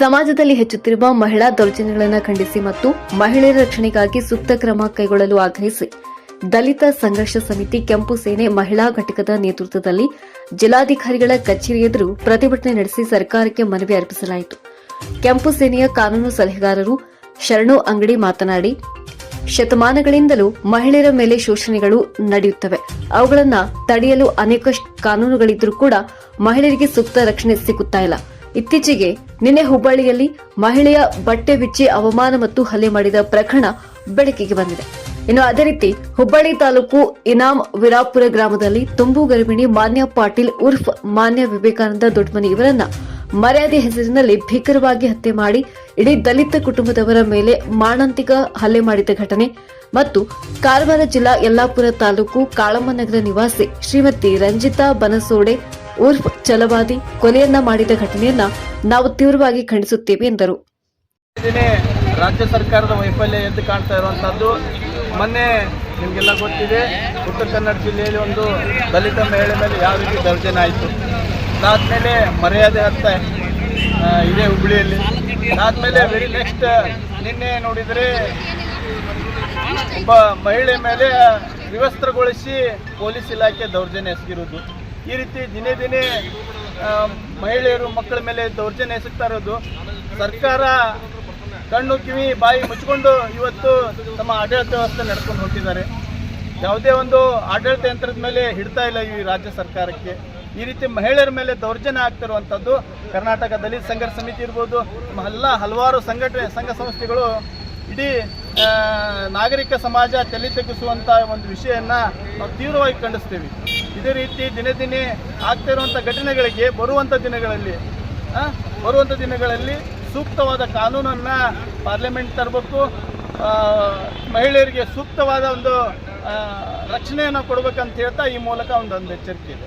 ಸಮಾಜದಲ್ಲಿ ಹೆಚ್ಚುತ್ತಿರುವ ಮಹಿಳಾ ದೌರ್ಜನ್ಯಗಳನ್ನು ಖಂಡಿಸಿ ಮತ್ತು ಮಹಿಳೆಯರ ರಕ್ಷಣೆಗಾಗಿ ಸೂಕ್ತ ಕ್ರಮ ಕೈಗೊಳ್ಳಲು ಆಗ್ರಹಿಸಿ. ದಲಿತ ಸಂಘರ್ಷ ಸಮಿತಿ ಕೆಂಪು ಸೇನೆ ಮಹಿಳಾ ಘಟಕದ ನೇತೃತ್ವದಲ್ಲಿ ಜಿಲ್ಲಾಧಿಕಾರಿಗಳ ಕಚೇರಿ ಎದುರು ಪ್ರತಿಭಟನೆ ನಡೆಸಿ ಸರ್ಕಾರಕ್ಕೆ ಮನವಿ ಅರ್ಪಿಸಲಾಯಿತು. ಕೆಂಪು ಸೇನೆಯ ಕಾನೂನು ಸಲಹೆಗಾರರು ಶರಣು ಅಂಗಡಿ ಮಾತನಾಡಿ, ಶತಮಾನಗಳಿಂದಲೂ ಮಹಿಳೆಯರ ಮೇಲೆ ಶೋಷಣೆಗಳು ನಡೆಯುತ್ತವೆ. ಅವುಗಳನ್ನು ತಡೆಯಲು ಅನೇಕ ಕಾನೂನುಗಳಿದ್ದರೂ ಕೂಡ ಮಹಿಳೆಯರಿಗೆ ಸೂಕ್ತ ರಕ್ಷಣೆ ಸಿಗುತ್ತಾ ಇಲ್ಲ. ಇತ್ತೀಚೆಗೆ ನಿನ್ನೆ ಹುಬ್ಬಳ್ಳಿಯಲ್ಲಿ ಮಹಿಳೆಯ ಬಟ್ಟೆ ಬಿಚ್ಚಿ ಅವಮಾನ ಮತ್ತು ಹಲ್ಲೆ ಮಾಡಿದ ಪ್ರಕರಣ ಬೆಳಕಿಗೆ ಬಂದಿದೆ. ಇನ್ನು ಅದೇ ರೀತಿ ಹುಬ್ಬಳ್ಳಿ ತಾಲೂಕು ಇನಾಮ್ ವಿರಾಪುರ ಗ್ರಾಮದಲ್ಲಿ ತುಂಬು ಗರ್ಭಿಣಿ ಮಾನ್ಯ ಪಾಟೀಲ್ ಉರ್ಫ್ ಮಾನ್ಯ ವಿವೇಕಾನಂದ ದೊಡ್ಮನಿ ಇವರನ್ನ ಮರ್ಯಾದೆ ಹೆಸರಿನಲ್ಲಿ ಭೀಕರವಾಗಿ ಹತ್ಯೆ ಮಾಡಿ ಇಡೀ ದಲಿತ ಕುಟುಂಬದವರ ಮೇಲೆ ಮಾರಣಾಂತಿಕ ಹಲ್ಲೆ ಮಾಡಿದ ಘಟನೆ ಮತ್ತು ಕಾರವಾರ ಜಿಲ್ಲಾ ಯಲ್ಲಾಪುರ ತಾಲೂಕು ಕಾಳಮ್ಮನಗರ ನಿವಾಸಿ ಶ್ರೀಮತಿ ರಂಜಿತಾ ಬನಸೋಡೆ ಉರ್ಫ್ ಚಲವಾದಿ ಕೊಲೆಯನ್ನ ಮಾಡಿದ ಘಟನೆಯನ್ನ ನಾವು ತೀವ್ರವಾಗಿ ಖಂಡಿಸುತ್ತೇವೆ ಎಂದರು. ರಾಜ್ಯ ಸರ್ಕಾರದ ವೈಫಲ್ಯ ಎದ್ದು ಕಾಣ್ತಾ ಇರುವಂತಹದ್ದು. ಮೊನ್ನೆ ನಿಮಗೆಲ್ಲ ಗೊತ್ತಿದೆ ಉತ್ತರ ಕನ್ನಡ ಜಿಲ್ಲೆಯಲ್ಲಿ ಒಂದು ದಲಿತ ಮಹಿಳೆ ಮೇಲೆ ಯಾವ ರೀತಿ ದೌರ್ಜನ್ಯ ಆಯಿತು. ಅದಾದಮೇಲೆ ಮರ್ಯಾದೆ ಆ, ಇದೆ ಹುಬ್ಬಳ್ಳಿಯಲ್ಲಿ ಅದಾದಮೇಲೆ ವೆರಿ ನೆಕ್ಸ್ಟ್ ನಿನ್ನೆ ನೋಡಿದರೆ ಒಬ್ಬ ಮಹಿಳೆ ಮೇಲೆ ವಿವಸ್ತ್ರಗೊಳಿಸಿ ಪೊಲೀಸ್ ಇಲಾಖೆ ದೌರ್ಜನ್ಯ ಎಸಗಿರೋದು. ಈ ರೀತಿ ದಿನೇ ದಿನೇ ಮಹಿಳೆಯರು ಮಕ್ಕಳ ಮೇಲೆ ದೌರ್ಜನ್ಯ ಎಸಗ್ತಾ ಇರೋದು. ಸರ್ಕಾರ ಕಣ್ಣು ಕಿವಿ ಬಾಯಿ ಮುಚ್ಕೊಂಡು ಇವತ್ತು ತಮ್ಮ ಆಡಳಿತ ವ್ಯವಸ್ಥೆ ನಡ್ಕೊಂಡು ಹೋಗ್ತಿದ್ದಾರೆ ಯಾವುದೇ ಒಂದು ಆಡಳಿತ ಯಂತ್ರದ ಮೇಲೆ ಹಿಡ್ತಾ ಇಲ್ಲ ಈ ರಾಜ್ಯ ಸರ್ಕಾರಕ್ಕೆ. ಈ ರೀತಿ ಮಹಿಳೆಯರ ಮೇಲೆ ದೌರ್ಜನ್ಯ ಆಗ್ತಿರುವಂಥದ್ದು ಕರ್ನಾಟಕ ದಲಿತ ಸಂಘರ್ಷ ಸಮಿತಿ ಇರ್ಬೋದು ಎಲ್ಲ ಹಲವಾರು ಸಂಘಟನೆ, ಸಂಘ ಸಂಸ್ಥೆಗಳು ಇಡೀ ನಾಗರಿಕ ಸಮಾಜ ತಲೆ ತಗ್ಗಿಸುವಂಥ ಒಂದು ವಿಷಯನ್ನು ನಾವು ತೀವ್ರವಾಗಿ ಖಂಡಿಸ್ತೀವಿ. ಇದೇ ರೀತಿ ದಿನೇ ದಿನೇ ಆಗ್ತಾ ಇರುವಂಥ ಘಟನೆಗಳಿಗೆ ಬರುವಂಥ ದಿನಗಳಲ್ಲಿ ಬರುವಂಥ ದಿನಗಳಲ್ಲಿ ಸೂಕ್ತವಾದ ಕಾನೂನನ್ನು ಪಾರ್ಲಿಮೆಂಟ್ ತರಬೇಕು. ಮಹಿಳೆಯರಿಗೆ ಸೂಕ್ತವಾದ ಒಂದು ರಕ್ಷಣೆಯನ್ನು ಕೊಡಬೇಕಂತ ಹೇಳ್ತಾ ಈ ಮೂಲಕ ಒಂದು ಒಂದು ಎಚ್ಚರಿಕೆ ಇದೆ.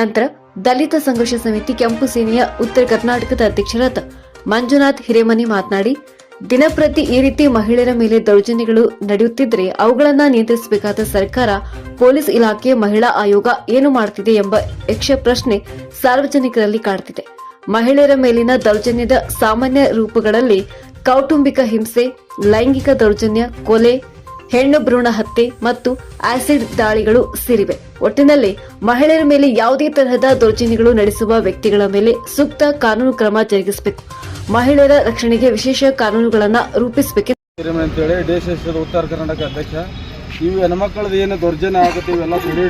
ನಂತರ ದಲಿತ ಸಂಘರ್ಷ ಸಮಿತಿ ಕೆಂಪು ಸೇನೆಯ ಉತ್ತರ ಕರ್ನಾಟಕದ ಅಧ್ಯಕ್ಷರಾದ ಮಂಜುನಾಥ್ ಹಿರೇಮನಿ ಮಾತನಾಡಿ ದಿನಪ್ರತಿ ಈ ರೀತಿ ಮಹಿಳೆಯರ ಮೇಲೆ ದೌರ್ಜನ್ಯಗಳು ನಡೆಯುತ್ತಿದ್ರೆ ಅವುಗಳನ್ನ ನಿಯಂತ್ರಿಸಬೇಕಾದ ಸರ್ಕಾರ, ಪೊಲೀಸ್ ಇಲಾಖೆ, ಮಹಿಳಾ ಆಯೋಗ ಏನು ಮಾಡ್ತಿದೆ ಎಂಬ ಯಕ್ಷ ಪ್ರಶ್ನೆ ಸಾರ್ವಜನಿಕರಲ್ಲಿ ಕಾಡ್ತಿದೆ. ಮಹಿಳೆಯರ ಮೇಲಿನ ದೌರ್ಜನ್ಯದ ಸಾಮಾನ್ಯ ರೂಪಗಳಲ್ಲಿ ಕೌಟುಂಬಿಕ ಹಿಂಸೆ, ಲೈಂಗಿಕ ದೌರ್ಜನ್ಯ, ಕೊಲೆ, ಹೆಣ್ಣು ಭ್ರೂಣ ಹತ್ಯೆ ಮತ್ತು ಆಸಿಡ್ ದಾಳಿಗಳು ಸೇರಿವೆ. ಒಟ್ಟಿನಲ್ಲಿ ಮಹಿಳೆಯರ ಮೇಲೆ ಯಾವುದೇ ತರಹದ ದೌರ್ಜನ್ಯಗಳು ನಡೆಸುವ ವ್ಯಕ್ತಿಗಳ ಮೇಲೆ ಸೂಕ್ತ ಕಾನೂನು ಕ್ರಮ ಜರುಗಿಸಬೇಕು. ಮಹಿಳೆಯರ ರಕ್ಷಣೆಗೆ ವಿಶೇಷ ಕಾನೂನುಗಳನ್ನು ರೂಪಿಸಬೇಕು ಅಂತೇಳಿ ಉತ್ತರ ಕರ್ನಾಟಕ ಅಧ್ಯಕ್ಷ. ಇವು ಹೆಣ್ಮಕ್ಳದ್ದು ಏನು ದೌರ್ಜನ್ಯ ಆಗುತ್ತೆ ಇವೆಲ್ಲ ತಡೆ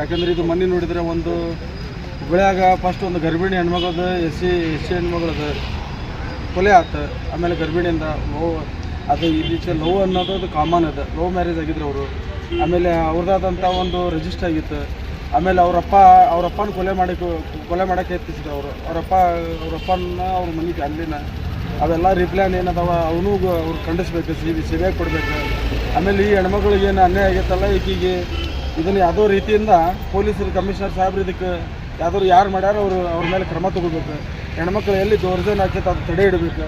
ಯಾಕಂದ್ರೆ ಇದು ಮನೆ ನೋಡಿದ್ರೆ ಒಂದು ಹುಬ್ಳ್ಯಾಗ ಫಸ್ಟ್ ಒಂದು ಗರ್ಭಿಣಿ ಹೆಣ್ಮಗಳದು ಎಸ್ ಸಿ ಎಸ್ ಸಿ ಹೆಣ್ಮಗಳದು ಕೊಲೆ ಆತು. ಆಮೇಲೆ ಗರ್ಭಿಣಿಯಿಂದ ಲವ್ ಅದು ರೀತಿ ಲವ್ ಅನ್ನೋದು ಅದು ಕಾಮನ್ ಅದ. ಲವ್ ಮ್ಯಾರೇಜ್ ಆಗಿದ್ರು ಅವರು. ಆಮೇಲೆ ಅವ್ರದ್ದಾದಂಥ ಒಂದು ರಿಜಿಸ್ಟರ್ ಆಗಿತ್ತು. ಆಮೇಲೆ ಅವರಪ್ಪ, ಅವರಪ್ಪನ ಕೊಲೆ ಮಾಡಿ ಕೊಲೆ ಮಾಡೋಕ್ಕೆ ಯತ್ನಿಸಿದ್ರು ಅವರು. ಅವರಪ್ಪ ಅವರಪ್ಪನ ಅವ್ರ ಮನೆಗೆ ಅಲ್ಲಿನ ಅವೆಲ್ಲ ರಿಪ್ಲಾನ್ ಏನದಾವ, ಅವನು ಅವ್ರು ಖಂಡಿಸ್ಬೇಕು, ಸಿ ಸಿಬಿಐ ಕೊಡಬೇಕು. ಆಮೇಲೆ ಈ ಹೆಣ್ಮಕ್ಳಿಗೆ ಏನು ಅನ್ಯಾಯ ಆಗೈತಲ್ಲ ಈಕೆಗೆ ಇದನ್ನು ಯಾವುದೋ ರೀತಿಯಿಂದ ಪೊಲೀಸರು, ಕಮಿಷನರ್ ಸಾಹೇಬ್ರು ಇದಕ್ಕೆ ಯಾವ್ದಾದ್ರು ಯಾರು ಮಾಡ್ಯಾರ ಅವರು ಅವ್ರ ಮೇಲೆ ಕ್ರಮ ತಗೋಬೇಕು ಹೆಣ್ಮಕ್ಳು ಎಲ್ಲಿ ದೌರ್ಜನ್ಯ ಆಗ್ತೈತೆ ಅದು ತಡೆ ಇಡಬೇಕು.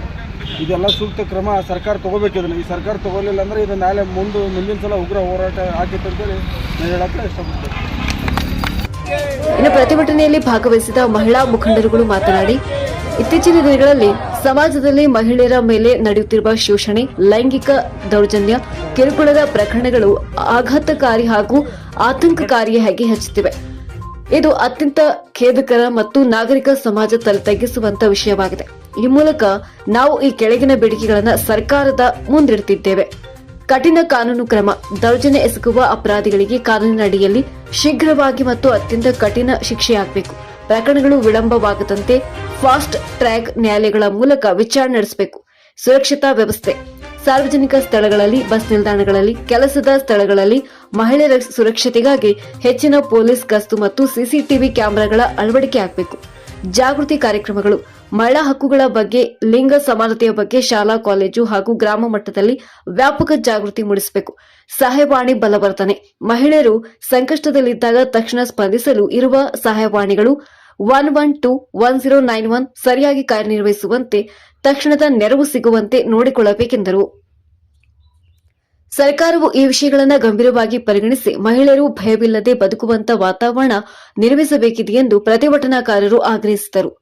ಇದೆಲ್ಲ ಸೂಕ್ತ ಕ್ರಮ ಸರ್ಕಾರ ತಗೋಬೇಕು ಇದನ್ನು. ಈ ಸರ್ಕಾರ ತಗೋಲಿಲ್ಲ ಅಂದರೆ ಇದು ನಾಳೆ ಮುಂದೆ, ಮುಂದಿನ ಸಲ ಉಗ್ರ ಹೋರಾಟ ಆಗಿತ್ತು ಅಂತೇಳಿ ನಾನು ಹೇಳಕ್ಕೆ ಇಷ್ಟಪಡ್ತೇನೆ. ಇನ್ನು ಪ್ರತಿಭಟನೆಯಲ್ಲಿ ಭಾಗವಹಿಸಿದ ಮಹಿಳಾ ಮುಖಂಡರುಗಳು ಮಾತನಾಡಿ, ಇತ್ತೀಚಿನ ದಿನಗಳಲ್ಲಿ ಸಮಾಜದಲ್ಲಿ ಮಹಿಳೆಯರ ಮೇಲೆ ನಡೆಯುತ್ತಿರುವ ಶೋಷಣೆ, ಲೈಂಗಿಕ ದೌರ್ಜನ್ಯ, ಕಿರುಕುಳದ ಪ್ರಕರಣಗಳು ಆಘಾತಕಾರಿ ಹಾಗೂ ಆತಂಕಕಾರಿಯಾಗಿ ಹೆಚ್ಚುತ್ತಿವೆ. ಇದು ಅತ್ಯಂತ ಖೇದಕರ ಮತ್ತು ನಾಗರಿಕ ಸಮಾಜ ತಲೆ ತಗ್ಗಿಸುವಂತ ವಿಷಯವಾಗಿದೆ. ಈ ಮೂಲಕ ನಾವು ಈ ಕೆಳಗಿನ ಬೇಡಿಕೆಗಳನ್ನು ಸರ್ಕಾರದ ಮುಂದಿಡುತ್ತಿದ್ದೇವೆ ಕಠಿಣ ಕಾನೂನು ಕ್ರಮ ದೌರ್ಜನ್ಯ ಎಸಗುವ ಅಪರಾಧಿಗಳಿಗೆ ಕಾನೂನಿನ ಅಡಿಯಲ್ಲಿ ಶೀಘ್ರವಾಗಿ ಮತ್ತು ಅತ್ಯಂತ ಕಠಿಣ ಶಿಕ್ಷೆಯಾಗಬೇಕು. ಪ್ರಕರಣಗಳು ವಿಳಂಬವಾಗದಂತೆ ಫಾಸ್ಟ್ ಟ್ರ್ಯಾಕ್ ನ್ಯಾಯಾಲಯಗಳ ಮೂಲಕ ವಿಚಾರಣೆ ನಡೆಸಬೇಕು. ಸುರಕ್ಷತಾ ವ್ಯವಸ್ಥೆ. ಸಾರ್ವಜನಿಕ ಸ್ಥಳಗಳಲ್ಲಿ ಬಸ್ ನಿಲ್ದಾಣಗಳಲ್ಲಿ, ಕೆಲಸದ ಸ್ಥಳಗಳಲ್ಲಿ ಮಹಿಳೆಯರ ಸುರಕ್ಷತೆಗಾಗಿ ಹೆಚ್ಚಿನ ಪೊಲೀಸ್ ಗಸ್ತು ಮತ್ತು ಸಿಸಿಟಿವಿ ಕ್ಯಾಮೆರಾಗಳ ಅಳವಡಿಕೆ ಆಗಬೇಕು. ಜಾಗೃತಿ ಕಾರ್ಯಕ್ರಮಗಳು. ಮಹಿಳಾ ಹಕ್ಕುಗಳ ಬಗ್ಗೆ, ಲಿಂಗ ಸಮಾನತೆಯ ಬಗ್ಗೆ ಶಾಲಾ, ಕಾಲೇಜು ಹಾಗೂ ಗ್ರಾಮ ಮಟ್ಟದಲ್ಲಿ ವ್ಯಾಪಕ ಜಾಗೃತಿ ಮೂಡಿಸಬೇಕು. ಸಹಾಯವಾಣಿ ಬಲವರ್ಧನೆ. ಮಹಿಳೆಯರು ಸಂಕಷ್ಟದಲ್ಲಿದ್ದಾಗ ತಕ್ಷಣ ಸ್ಪಂದಿಸಲು ಇರುವ ಸಹಾಯವಾಣಿಗಳು one one two one zero nine one ಸರಿಯಾಗಿ ಕಾರ್ಯನಿರ್ವಹಿಸುವಂತೆ, ತಕ್ಷಣದ ನೆರವು ಸಿಗುವಂತೆ ನೋಡಿಕೊಳ್ಳಬೇಕೆಂದರು. ಸರ್ಕಾರವು ಈ ವಿಷಯಗಳನ್ನು ಗಂಭೀರವಾಗಿ ಪರಿಗಣಿಸಿ ಮಹಿಳೆಯರು ಭಯವಿಲ್ಲದೆ ಬದುಕುವಂತ ವಾತಾವರಣ ನಿರ್ಮಿಸಬೇಕಿದೆ ಎಂದು ಪ್ರತಿಭಟನಾಕಾರರು ಆಗ್ರಹಿಸಿದರು.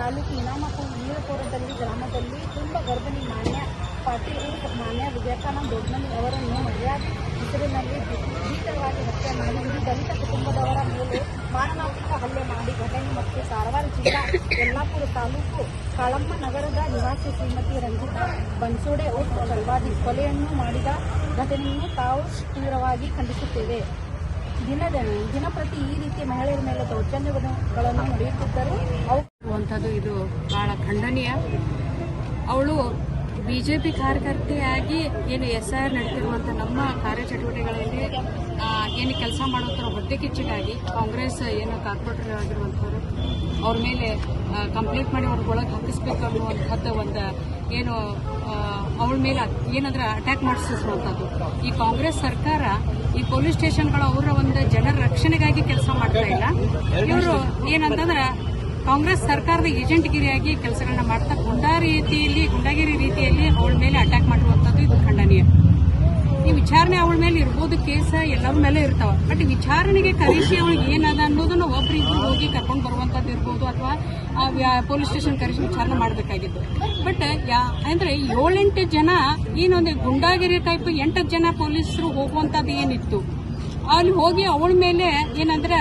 ತಾಲೂಕು ಇನಾಮಪುರ ನೀಲಪುರದಲ್ಲಿ ಗ್ರಾಮದಲ್ಲಿ ತುಂಬ ಗರ್ಭಿಣಿ ಮಾನ್ಯ ಪಾಟೀಲ್, ಮಾನ್ಯ ವಿವೇಕಾನಂದ ದೊಡ್ಡಮನಿ ಅವರನ್ನು ಮರ್ಯಾದೆ ಹೆಸರಿನಲ್ಲಿ ಭೀಕರವಾಗಿ ಹತ್ಯೆ ಮಾಡಿ ದಲಿತ ಕುಟುಂಬದವರ ಮೇಲೆ ಮಾರಣಾಂತಿಕ ಹಲ್ಲೆ ಮಾಡಿ ಘಟನೆ ಮತ್ತು ಕಾರವಾರ ಜಿಲ್ಲಾ ಯಲ್ಲಾಪುರ ತಾಲೂಕು ಕಾಳಮ್ಮ ನಗರದ ನಿವಾಸಿ ಶ್ರೀಮತಿ ರಂಜಿತಾ ಬನ್ಸೋಡೆ ಉರ್ಫ್ ಕಲ್ವಾದಿ ಕೊಲೆಯನ್ನು ಮಾಡಿದ ಘಟನೆಯನ್ನು ತಾವು ತೀವ್ರವಾಗಿ ಖಂಡಿಸುತ್ತೇವೆ. ದಿನದ ದಿನಪ್ರತಿ ಈ ರೀತಿ ಮಹಿಳೆಯರ ಮೇಲೆ ದೌರ್ಜನ್ಯಗಳನ್ನು ನಡೆಯುತ್ತಿದ್ದರೂ ಅವು ಇದು ಬಹಳ ಖಂಡನೀಯ. ಅವಳು ಬಿ ಜೆ ಪಿ ಕಾರ್ಯಕರ್ತೆಯಾಗಿ ಏನು ಎಸ್ ಐ ಆರ್ ನಡೆದಿರುವಂಥ ನಮ್ಮ ಕಾರ್ಯಚಟುವಟಿಕೆಗಳಲ್ಲಿ ಏನು ಕೆಲಸ ಮಾಡುವಂಥ ಹೊಟ್ಟೆ ಕಿಚ್ಚಿಗಾಗಿ ಕಾಂಗ್ರೆಸ್ ಏನು ಕಾರ್ಪೊರೇಟರ್ ಆಗಿರುವಂಥವ್ರು, ಅವ್ರ ಮೇಲೆ ಕಂಪ್ಲೇಂಟ್ ಮಾಡಿ ಅವ್ರಿಗೆ ಒಳಗೆ ಹಾಕಿಸ್ಬೇಕು ಅನ್ನುವಂಥದ್ದ ಒಂದು ಏನು ಅವಳ ಮೇಲೆ ಏನಂದ್ರೆ ಅಟ್ಯಾಕ್ ಮಾಡಿಸುವಂಥದ್ದು ಈ ಕಾಂಗ್ರೆಸ್ ಸರ್ಕಾರ ಈ ಪೊಲೀಸ್ ಸ್ಟೇಷನ್ಗಳು ಅವರ ಒಂದು ಜನರ ರಕ್ಷಣೆಗಾಗಿ ಕೆಲಸ ಮಾಡ್ತಾ ಇಲ್ಲ. ಇವರು ಏನಂತಂದ್ರೆ ಕಾಂಗ್ರೆಸ್ ಸರ್ಕಾರದ ಏಜೆಂಟ್ಗಿರಿಯಾಗಿ ಕೆಲಸಗಳನ್ನ ಮಾಡ್ತಾ ಗುಂಡಾ ರೀತಿಯಲ್ಲಿ, ಗುಂಡಾಗಿರಿ ರೀತಿಯಲ್ಲಿ ಅವಳ ಮೇಲೆ ಅಟ್ಯಾಕ್ ಮಾಡಿರುವಂತದ್ದು ಇದು ಖಂಡನೀಯ. ಈ ವಿಚಾರಣೆ ಅವಳ ಮೇಲೆ ಇರ್ಬೋದು, ಕೇಸ ಎಲ್ಲರ ಮೇಲೆ ಇರ್ತಾವ. ಬಟ್ ವಿಚಾರಣೆಗೆ ಕರೆಸಿ ಅವಳಿಗೆ ಏನದ ಅನ್ನೋದನ್ನ ಒಬ್ರಿಬ್ರು ಹೋಗಿ ಕರ್ಕೊಂಡು ಬರುವಂತದ್ದು ಇರ್ಬೋದು ಅಥವಾ ಪೊಲೀಸ್ ಸ್ಟೇಷನ್ ಕರೆಸಿ ವಿಚಾರಣೆ ಮಾಡಬೇಕಾಗಿತ್ತು. ಬಟ್ ಯಾ, ಅಂದ್ರೆ ಏಳೆಂಟು ಜನ ಏನೊಂದು ಗುಂಡಾಗಿರಿ ಟೈಪ್ ಎಂಟು ಜನ ಪೊಲೀಸರು ಹೋಗುವಂತದ್ದು ಏನಿತ್ತು? ಅಲ್ಲಿ ಹೋಗಿ ಅವಳ ಮೇಲೆ ಏನಂದ್ರೆ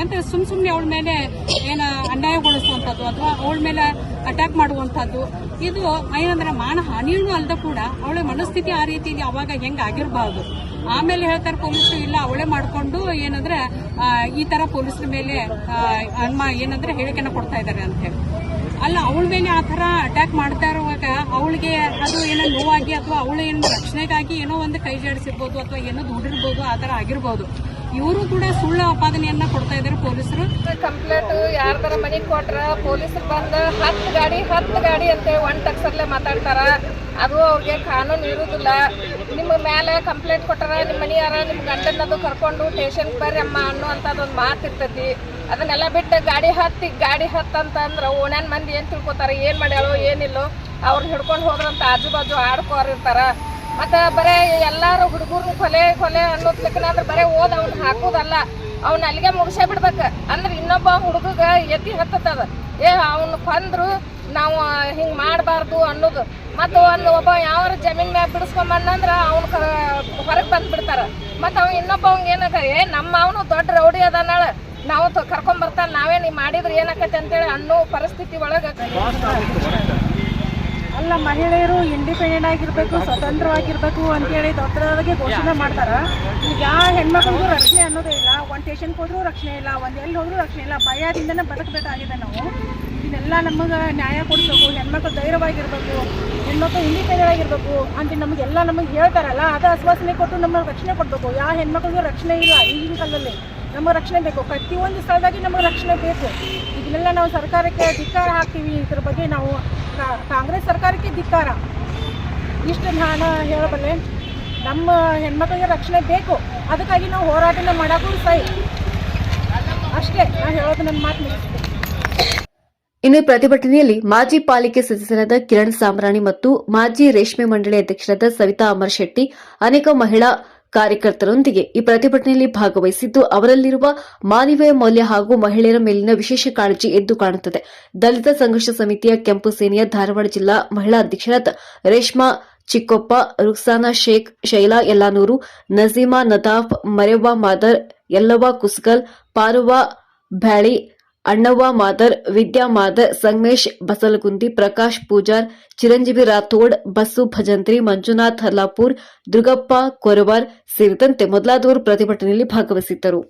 ಅಂದ್ರೆ ಸುಮ್ ಸುಮ್ನೆ ಅವಳ ಮೇಲೆ ಏನ ಅನ್ಯಾಯಗೊಳಿಸುವಂಥದ್ದು ಅಥವಾ ಅವಳ ಮೇಲೆ ಅಟ್ಯಾಕ್ ಮಾಡುವಂಥದ್ದು. ಇದು ಏನಂದ್ರೆ ಮಾನ ಹಾನಿಯೂ ಅಲ್ದ ಕೂಡ ಅವಳ ಮನಸ್ಥಿತಿ ಆ ರೀತಿಯಲ್ಲಿ ಅವಾಗ ಹೆಂಗೆ ಆಗಿರ್ಬಾರ್ದು. ಆಮೇಲೆ ಹೇಳ್ತಾರೆ ಪೊಲೀಸರು, ಇಲ್ಲ, ಅವಳೇ ಮಾಡ್ಕೊಂಡು ಏನಂದ್ರೆ ಈ ತರ ಪೊಲೀಸರ ಮೇಲೆ ಅನ್ಮ, ಏನಂದ್ರೆ ಹೇಳಿಕೆನ ಕೊಡ್ತಾ ಇದ್ದಾರೆ ಅಂತ ಹೇಳಿ. ಅಲ್ಲ, ಅವಳ ಮೇಲೆ ಆ ತರ ಅಟ್ಯಾಕ್ ಮಾಡ್ತಾ ಇರುವಾಗ ಅವಳಿಗೆ ಅದು ಏನೋ ನೋವಾಗಿ ಅಥವಾ ಅವಳು ಏನೋ ರಕ್ಷಣೆಗಾಗಿ ಏನೋ ಒಂದು ಕೈ ಜಾಡಿಸಿರ್ಬೋದು ಅಥವಾ ಏನೋ ದುಡ್ಡಿರ್ಬೋದು, ಆ ತರ ಆಗಿರ್ಬೋದು. ಇವರು ಕೂಡ ಸುಳ್ಳು ಆಪಾದನೆಯನ್ನ ಕೊಡ್ತಾ ಇದ್ದಾರೆ ಪೊಲೀಸರು. ಕಂಪ್ಲೇಂಟ್ ಯಾರ್ದಾರ ಮನೆಗೆ ಕೊಟ್ರ, ಪೊಲೀಸರು ಬಂದು ಹತ್ತು ಗಾಡಿ ಹತ್ತು ಗಾಡಿ ಅಂತೇಳಿ ಒನ್ ಟಕ್ಸರ್ಲೆ ಮಾತಾಡ್ತಾರ. ಅದು ಅವ್ರಿಗೆ ಕಾನೂನು ಇರುವುದಿಲ್ಲ ನಿಮ್ಮ ಮೇಲೆ ಕಂಪ್ಲೇಂಟ್ ಕೊಟ್ಟಾರ, ನಿಮ್ಮ ಮನೆಯಾರ, ನಿಮ್ಮ ಗಂಡನದು ಕರ್ಕೊಂಡು ಸ್ಟೇಷನ್ಗೆ ಬರ್ರಿ ಅಮ್ಮ ಅನ್ನೋ ಮಾತು ಇರ್ತೈತಿ ಅದನ್ನೆಲ್ಲ ಬಿಟ್ಟು ಗಾಡಿ ಹತ್ತಿ, ಗಾಡಿ ಹತ್ತಂತ ಅಂದ್ರೆ ಓಣ್ಯಾನ್ ಮಂದಿ ಏನು ತಿಳ್ಕೊತಾರೆ, ಏನು ಮಾಡ್ಯಾಳೋ, ಏನಿಲ್ಲೋ ಅವ್ರನ್ನ ಹಿಡ್ಕೊಂಡು ಹೋದ್ರಂತ ಆಜು ಬಾಜು ಆಡ್ಕೋರ್ ಮತ್ತೆ ಬರೇ ಎಲ್ಲಾರು ಹುಡುಗರು ಕೊಲೆ ಕೊಲೆ ಅನ್ನೋದ್ಲಿಕ್ಕನ ಅಂದ್ರೆ ಬರೇ ಓದ್ ಅವ್ನ ಹಾಕೋದಲ್ಲ, ಅವ್ನ ಅಲ್ಲಿಗೆ ಮುಗಿಸೇ ಬಿಡ್ಬೇಕು. ಅಂದ್ರೆ ಇನ್ನೊಬ್ಬ ಹುಡುಗಗ ಎತ್ತಿ ಹತ್ತದ ಏ, ಅವ್ನ ಕೊಂದ್ರು ನಾವು ಹಿಂಗೆ ಮಾಡಬಾರ್ದು ಅನ್ನೋದು. ಮತ್ತು ಒಂದು ಒಬ್ಬ ಯಾವ ಜಮೀನ್ ಮ್ಯಾಗ ಬಿಡಿಸ್ಕೊಂಬಂದ್ರ ಅವ್ನ ಹೊರಗೆ ಬಂದು ಬಿಡ್ತಾರೆ ಮತ್ತು ಅವ್ನು ಇನ್ನೊಬ್ಬ ಅವ್ನಿಗೆ ಏನಾಗ ಏ, ನಮ್ಮ ಅವನು ದೊಡ್ಡ ರೌಡಿ ಅದಾನಾಳ. ನಾವು ಕರ್ಕೊಂಡ್ ಬರ್ತಾರೆ ನಾವೇ ನೀವು ಮಾಡಿದ್ರೆ ಏನಾಕತಿ ಅಂತೇಳಿ ಅನ್ನೋ ಪರಿಸ್ಥಿತಿ ಒಳಗೆ ಅಲ್ಲ, ಮಹಿಳೆಯರು ಇಂಡಿಪೆಂಡೆಂಟ್ ಆಗಿರ್ಬೇಕು, ಸ್ವತಂತ್ರವಾಗಿರ್ಬೇಕು ಅಂತೇಳಿ ದೊಡ್ಡದಾಗಿ ಘೋಷಣೆ ಮಾಡ್ತಾರ. ಈಗ ಹೆಣ್ಮಕ್ಳಿಗೂ ರಕ್ಷಣೆ ಅನ್ನೋದೇ ಇಲ್ಲ. ಒಂದು ಸ್ಟೇಷನ್ಗೆ ಹೋದ್ರೂ ರಕ್ಷಣೆ ಇಲ್ಲ, ಒಂದು ಎಲ್ಲಿ ಹೋದ್ರೂ ರಕ್ಷಣೆ ಇಲ್ಲ. ಭಯದಿಂದನೇ ಬದುಕಬೇಕಾಗಿದೆ ನಾವು. ಇದೆಲ್ಲ ನಮಗೆ ನ್ಯಾಯ ಕೊಡಿಸ್ಬೇಕು ಹೆಣ್ಮಕ್ಳು ಧೈರ್ಯವಾಗಿರ್ಬೇಕು, ಹೆಣ್ಮಕ್ಳು ಇಂಡಿಪೆಂಡೆಂಟ್ ಆಗಿರ್ಬೇಕು ಅಂತ ನಮಗೆಲ್ಲ ನಮಗೆ ಹೇಳ್ತಾರಲ್ಲ, ಅದು ಆಶ್ವಾಸನೆ ಕೊಟ್ಟು ನಮಗೆ ರಕ್ಷಣೆ ಕೊಡಬೇಕು. ಯಾವ ಹೆಣ್ಮಕ್ಳಿಗೂ ರಕ್ಷಣೆ ಇಲ್ಲ ಈಗಿನ ಕಾಲದಲ್ಲಿ. ನಮಗೆ ರಕ್ಷಣೆ ಬೇಕು. ಪ್ರತಿಯೊಂದು ಸ್ಥಳದಾಗಿ ನಮಗೆ ರಕ್ಷಣೆ ಬೇಕು. ಇದನ್ನೆಲ್ಲ ನಾವು ಸರ್ಕಾರಕ್ಕೆ ಧಿಕ್ಕಾರ ಹಾಕ್ತೀವಿ. ಇದ್ರ ಬಗ್ಗೆ ನಾವು ಕಾಂಗ್ರೆಸ್ ಸರ್ಕಾರಕ್ಕೆ ಧಿಕ್ಕಾರ. ಇಷ್ಟು ನಾನು ಹೇಳಬಲ್ಲೆ. ನಮ್ಮ ಹೆಣ್ಮಕ್ಳಿಗೆ ರಕ್ಷಣೆ ಬೇಕು. ಅದಕ್ಕಾಗಿ ನಾವು ಹೋರಾಟನ ಮಾಡೋಕ್ಕೂ ಸೈ ಅಷ್ಟೇ. ನಾನು ಹೇಳೋದು ನನ್ನ ಮಾತು ಮುಗಿಸ್ತೀನಿ. ಇನ್ನು ಪ್ರತಿಭಟನೆಯಲ್ಲಿ ಮಾಜಿ ಪಾಲಿಕೆ ಸದಸ್ಯರಾದ ಕಿರಣ್ ಸಾಮ್ರಾಣಿ ಮತ್ತು ಮಾಜಿ ರೇಷ್ಮೆ ಮಂಡಳಿ ಅಧ್ಯಕ್ಷರಾದ ಸವಿತಾ ಅಮರ್ ಶೆಟ್ಟಿ ಅನೇಕ ಮಹಿಳಾ ಕಾರ್ಯಕರ್ತರೊಂದಿಗೆ ಈ ಪ್ರತಿಭಟನೆಯಲ್ಲಿ ಭಾಗವಹಿಸಿದ್ದು ಅವರಲ್ಲಿರುವ ಮಾನವೀಯ ಮೌಲ್ಯ ಹಾಗೂ ಮಹಿಳೆಯರ ಮೇಲಿನ ವಿಶೇಷ ಕಾಳಜಿ ಎದ್ದು ಕಾಣುತ್ತದೆ. ದಲಿತ ಸಂಘರ್ಷ ಸಮಿತಿಯ ಕೆಂಪು ಸೇನೆಯ ಧಾರವಾಡ ಜಿಲ್ಲಾ ಮಹಿಳಾ ಅಧ್ಯಕ್ಷರಾದ ರೇಷ್ಮಾ ಚಿಕ್ಕೊಪ್ಪ, ರುಕ್ಸಾನಾ ಶೇಖ್, ಶೈಲಾ ಯಲ್ಲಾನೂರು, ನಜೀಮಾ ನದಾಫ್, ಮರೆವ್ವ ಮಾದರ್, ಯಲ್ಲವ್ವ ಕುಸ್ಗಲ್ ಪಾರುವ ಭ್ಯಾಳಿ ಅಣ್ಣವ್ವ ಮಾದರ್, ವಿದ್ಯಾ ಮಾದರ್, ಸಂಗಮೇಶ್ ಬಸಲಗುಂದಿ, ಪ್ರಕಾಶ್ ಪೂಜಾರ್, ಚಿರಂಜೀವಿ ರಾಥೋಡ್, ಬಸ್ಸು ಭಜಂತ್ರಿ, ಮಂಜುನಾಥ್ ಹರ್ಲಾಪುರ್ ದುರ್ಗಪ್ಪ ಕೊರವಾರ್ ಸೇರಿದಂತೆ ಮೊದಲಾದವರು ಪ್ರತಿಭಟನೆಯಲ್ಲಿ ಭಾಗವಹಿಸಿದ್ದರು.